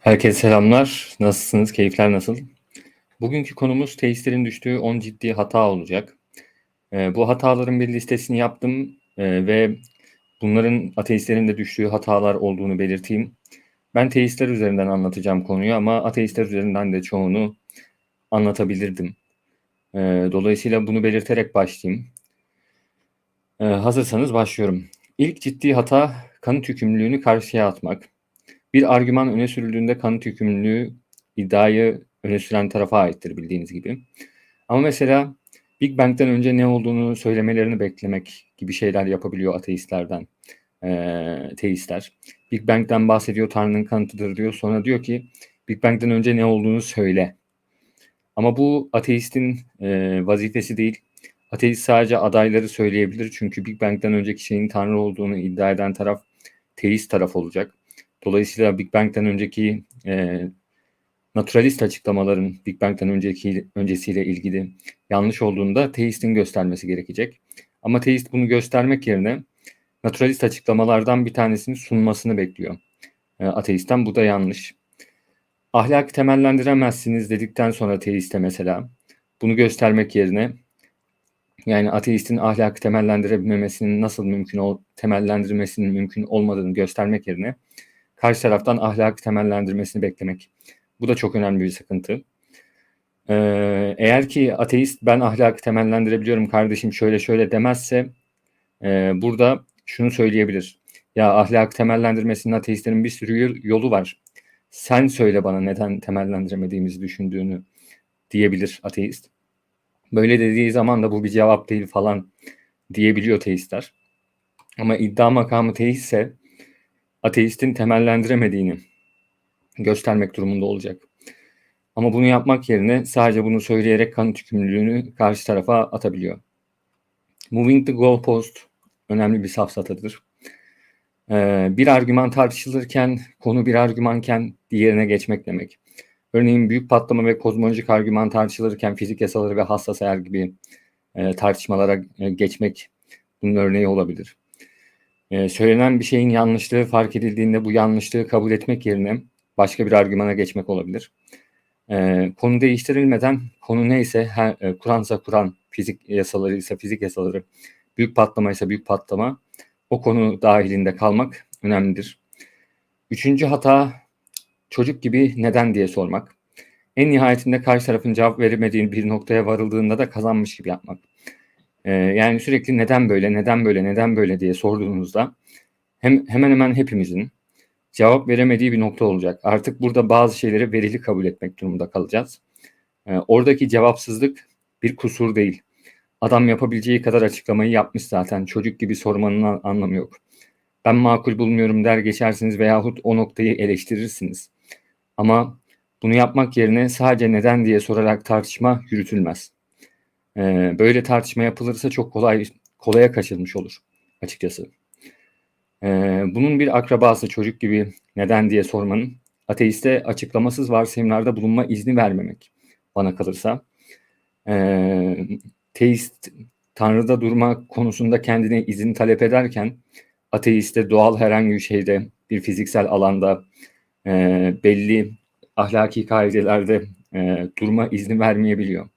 Herkese selamlar. Nasılsınız? Keyifler nasıl? Bugünkü konumuz teistlerin düştüğü 10 ciddi hata olacak. Ee, bu hataların bir listesini yaptım ee, ve bunların ateistlerin de düştüğü hatalar olduğunu belirteyim. Ben teistler üzerinden anlatacağım konuyu ama ateistler üzerinden de çoğunu anlatabilirdim. Ee, dolayısıyla bunu belirterek başlayayım. Ee, hazırsanız başlıyorum. İlk ciddi hata kanıt yükümlülüğünü karşıya atmak. Bir argüman öne sürüldüğünde kanıt yükümlülüğü iddiayı öne süren tarafa aittir bildiğiniz gibi. Ama mesela Big Bang'den önce ne olduğunu söylemelerini beklemek gibi şeyler yapabiliyor ateistlerden, e, teistler. Big Bang'den bahsediyor, Tanrı'nın kanıtıdır diyor. Sonra diyor ki Big Bang'den önce ne olduğunu söyle. Ama bu ateistin e, vazifesi değil. Ateist sadece adayları söyleyebilir. Çünkü Big Bang'den önceki şeyin Tanrı olduğunu iddia eden taraf teist taraf olacak. Dolayısıyla Big Bang'den önceki e, naturalist açıklamaların Big Bang'den önceki öncesiyle ilgili yanlış olduğunda teistin göstermesi gerekecek. Ama teist bunu göstermek yerine naturalist açıklamalardan bir tanesini sunmasını bekliyor. E, ateistten bu da yanlış. Ahlak temellendiremezsiniz dedikten sonra teiste mesela bunu göstermek yerine yani ateistin ahlakı temellendirebilmemesinin nasıl mümkün ol, temellendirmesinin mümkün olmadığını göstermek yerine karşı taraftan ahlakı temellendirmesini beklemek. Bu da çok önemli bir sıkıntı. Ee, eğer ki ateist ben ahlakı temellendirebiliyorum kardeşim şöyle şöyle demezse e, burada şunu söyleyebilir. Ya ahlakı temellendirmesinin ateistlerin bir sürü yolu var. Sen söyle bana neden temellendiremediğimizi düşündüğünü diyebilir ateist. Böyle dediği zaman da bu bir cevap değil falan diyebiliyor teistler. Ama iddia makamı teistse ateistin temellendiremediğini göstermek durumunda olacak. Ama bunu yapmak yerine sadece bunu söyleyerek kanıt yükümlülüğünü karşı tarafa atabiliyor. Moving the goalpost önemli bir safsatadır. Ee, bir argüman tartışılırken, konu bir argümanken diğerine geçmek demek. Örneğin büyük patlama ve kozmolojik argüman tartışılırken fizik yasaları ve hassas ayar gibi e, tartışmalara e, geçmek bunun örneği olabilir. E, söylenen bir şeyin yanlışlığı fark edildiğinde bu yanlışlığı kabul etmek yerine başka bir argümana geçmek olabilir. E, konu değiştirilmeden konu neyse her, Kur'ansa Kur'an, fizik yasaları ise fizik yasaları, büyük patlama ise büyük patlama o konu dahilinde kalmak önemlidir. Üçüncü hata çocuk gibi neden diye sormak. En nihayetinde karşı tarafın cevap veremediğin bir noktaya varıldığında da kazanmış gibi yapmak. Ee, yani sürekli neden böyle, neden böyle, neden böyle diye sorduğunuzda hem hemen hemen hepimizin cevap veremediği bir nokta olacak. Artık burada bazı şeyleri verili kabul etmek durumunda kalacağız. Ee, oradaki cevapsızlık bir kusur değil. Adam yapabileceği kadar açıklamayı yapmış zaten. Çocuk gibi sormanın anlamı yok. Ben makul bulmuyorum der geçersiniz veyahut o noktayı eleştirirsiniz. Ama bunu yapmak yerine sadece neden diye sorarak tartışma yürütülmez. Ee, böyle tartışma yapılırsa çok kolay kolaya kaçılmış olur açıkçası. Ee, bunun bir akrabası çocuk gibi neden diye sormanın ateiste açıklamasız varsayımlarda bulunma izni vermemek bana kalırsa. Ee, teist Tanrı'da durma konusunda kendine izin talep ederken ateiste doğal herhangi bir şeyde bir fiziksel alanda e, belli ahlaki kaidelerde e, durma izni vermeyebiliyor.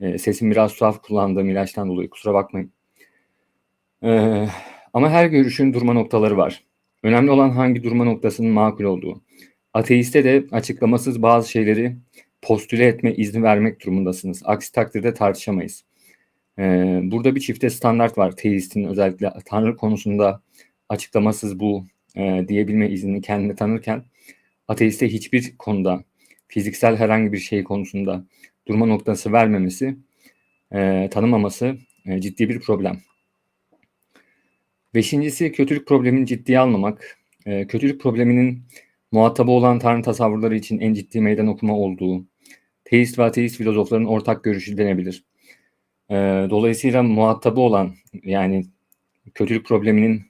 E, sesim biraz tuhaf kullandığım ilaçtan dolayı kusura bakmayın. E, ama her görüşün durma noktaları var. Önemli olan hangi durma noktasının makul olduğu. Ateiste de açıklamasız bazı şeyleri postüle etme izni vermek durumundasınız. Aksi takdirde tartışamayız. Ee, burada bir çifte standart var. Teistin özellikle Tanrı konusunda açıklamasız bu e, diyebilme iznini kendine tanırken ateiste hiçbir konuda fiziksel herhangi bir şey konusunda durma noktası vermemesi, e, tanımaması e, ciddi bir problem. Beşincisi kötülük problemini ciddiye almamak. E, kötülük probleminin muhatabı olan tanrı tasavvurları için en ciddi meydan okuma olduğu, teist ve ateist filozofların ortak görüşü denebilir. E, dolayısıyla muhatabı olan yani kötülük probleminin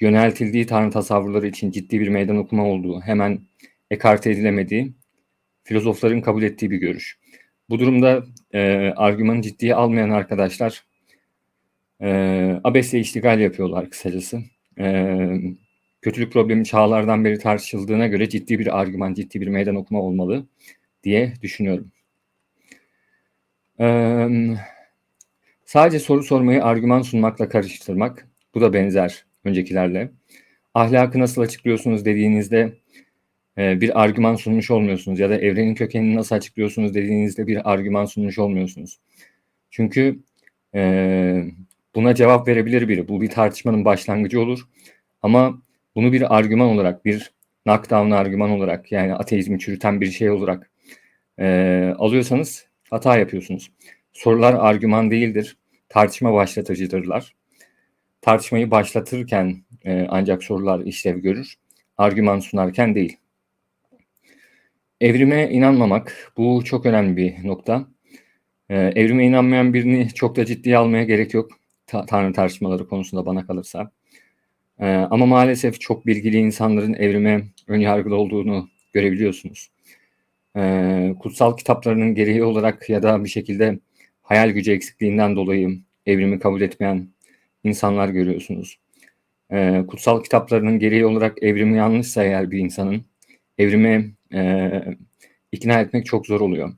yöneltildiği tanrı tasavvurları için ciddi bir meydan okuma olduğu, hemen ekarte edilemediği, filozofların kabul ettiği bir görüş. Bu durumda e, argümanı ciddiye almayan arkadaşlar e, abesle iştigal yapıyorlar kısacası. E, kötülük problemi çağlardan beri tartışıldığına göre ciddi bir argüman, ciddi bir meydan okuma olmalı diye düşünüyorum. Ee, sadece soru sormayı argüman sunmakla karıştırmak, bu da benzer öncekilerle. Ahlakı nasıl açıklıyorsunuz dediğinizde e, bir argüman sunmuş olmuyorsunuz ya da evrenin kökenini nasıl açıklıyorsunuz dediğinizde bir argüman sunmuş olmuyorsunuz. Çünkü e, buna cevap verebilir biri. Bu bir tartışmanın başlangıcı olur. Ama bunu bir argüman olarak, bir knockdown argüman olarak yani ateizmi çürüten bir şey olarak e, alıyorsanız hata yapıyorsunuz. Sorular argüman değildir. Tartışma başlatıcıdırlar. Tartışmayı başlatırken e, ancak sorular işlev görür. Argüman sunarken değil. Evrime inanmamak bu çok önemli bir nokta. Ee, evrime inanmayan birini çok da ciddiye almaya gerek yok. Ta- Tanrı tartışmaları konusunda bana kalırsa. Ee, ama maalesef çok bilgili insanların evrime önyargılı olduğunu görebiliyorsunuz. Ee, kutsal kitaplarının gereği olarak ya da bir şekilde hayal gücü eksikliğinden dolayı evrimi kabul etmeyen insanlar görüyorsunuz. Ee, kutsal kitaplarının gereği olarak evrimi yanlışsa eğer bir insanın evrime e, ikna etmek çok zor oluyor.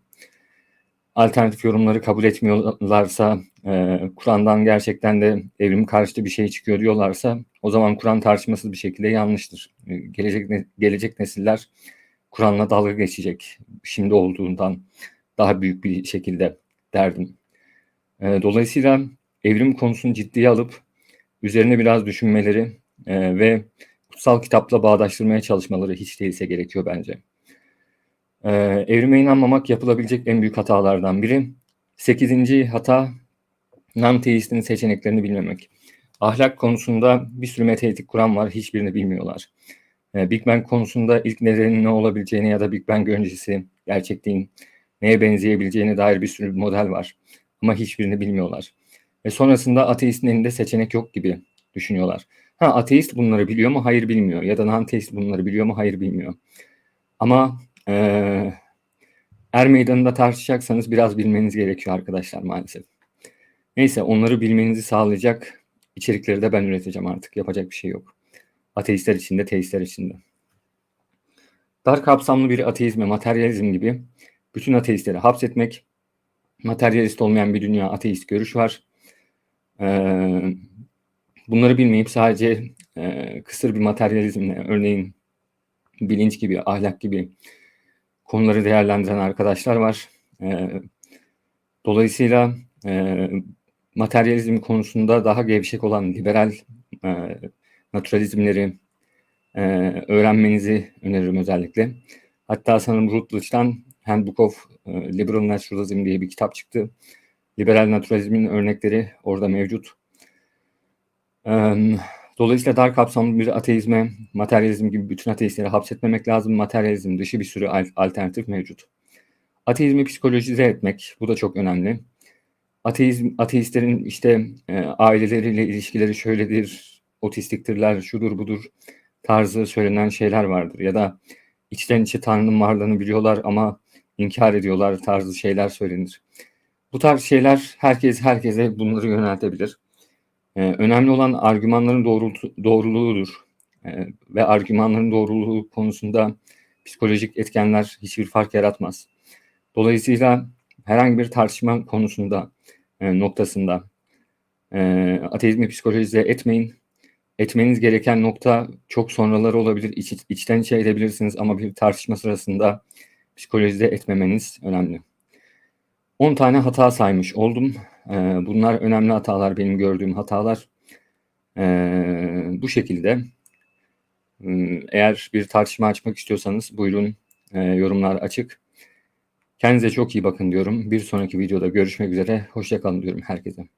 Alternatif yorumları kabul etmiyorlarsa, e, Kur'an'dan gerçekten de evrim karşıtı bir şey çıkıyor diyorlarsa, o zaman Kur'an tartışmasız bir şekilde yanlıştır. E, gelecek gelecek nesiller Kur'an'la dalga geçecek. Şimdi olduğundan daha büyük bir şekilde derdim. E, dolayısıyla evrim konusunu ciddiye alıp üzerine biraz düşünmeleri e, ve kutsal kitapla bağdaştırmaya çalışmaları hiç değilse gerekiyor bence. Ee, evrime inanmamak yapılabilecek en büyük hatalardan biri. Sekizinci hata, non-teistin seçeneklerini bilmemek. Ahlak konusunda bir sürü metaetik kuram var, hiçbirini bilmiyorlar. Ee, Big Bang konusunda ilk nedenin ne olabileceğini ya da Big Bang öncesi gerçekliğin neye benzeyebileceğine dair bir sürü model var. Ama hiçbirini bilmiyorlar. Ve sonrasında ateistin elinde seçenek yok gibi düşünüyorlar. Ha ateist bunları biliyor mu? Hayır bilmiyor. Ya da non-teist bunları biliyor mu? Hayır bilmiyor. Ama e, er meydanında tartışacaksanız biraz bilmeniz gerekiyor arkadaşlar maalesef. Neyse onları bilmenizi sağlayacak içerikleri de ben üreteceğim artık. Yapacak bir şey yok. Ateistler için de teistler için de. Dar kapsamlı bir ateizme, materyalizm gibi bütün ateistleri hapsetmek, materyalist olmayan bir dünya ateist görüş var. Ee, bunları bilmeyip sadece e, kısır bir materyalizmle, örneğin bilinç gibi, ahlak gibi konuları değerlendiren arkadaşlar var. E, dolayısıyla e, materyalizm konusunda daha gevşek olan liberal e, naturalizmleri e, öğrenmenizi öneririm özellikle. Hatta sanırım Rutledge'dan Handbook of e, Liberal Naturalism diye bir kitap çıktı. Liberal naturalizmin örnekleri orada mevcut. Dolayısıyla dar kapsamlı bir ateizme, materyalizm gibi bütün ateistleri hapsetmemek lazım. Materyalizm dışı bir sürü alternatif mevcut. Ateizmi psikolojize etmek, bu da çok önemli. Ateizm, ateistlerin işte e, aileleriyle ilişkileri şöyledir, otistiktirler, şudur budur tarzı söylenen şeyler vardır. Ya da içten içe Tanrı'nın varlığını biliyorlar ama inkar ediyorlar tarzı şeyler söylenir. Bu tarz şeyler herkes herkese bunları yöneltebilir. Ee, önemli olan argümanların doğruluğudur. Ee, ve argümanların doğruluğu konusunda psikolojik etkenler hiçbir fark yaratmaz. Dolayısıyla herhangi bir tartışma konusunda e, noktasında e, ateizmi psikolojize etmeyin. Etmeniz gereken nokta çok sonraları olabilir. İç, içten içe edebilirsiniz ama bir tartışma sırasında psikolojize etmemeniz önemli. 10 tane hata saymış oldum. Ee, bunlar önemli hatalar, benim gördüğüm hatalar. Ee, bu şekilde. Ee, eğer bir tartışma açmak istiyorsanız buyurun yorumlar açık. Kendinize çok iyi bakın diyorum. Bir sonraki videoda görüşmek üzere. Hoşçakalın diyorum herkese.